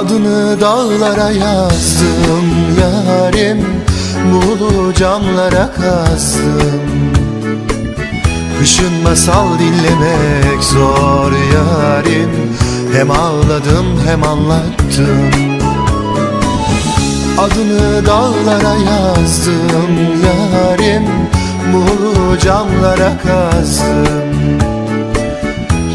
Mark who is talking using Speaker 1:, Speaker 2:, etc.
Speaker 1: Adını dağlara yazdım yarim Muğlu camlara kazdım Kışın masal dinlemek zor yarim Hem ağladım hem anlattım. Adını dağlara yazdım yarim Muğlu camlara kazdım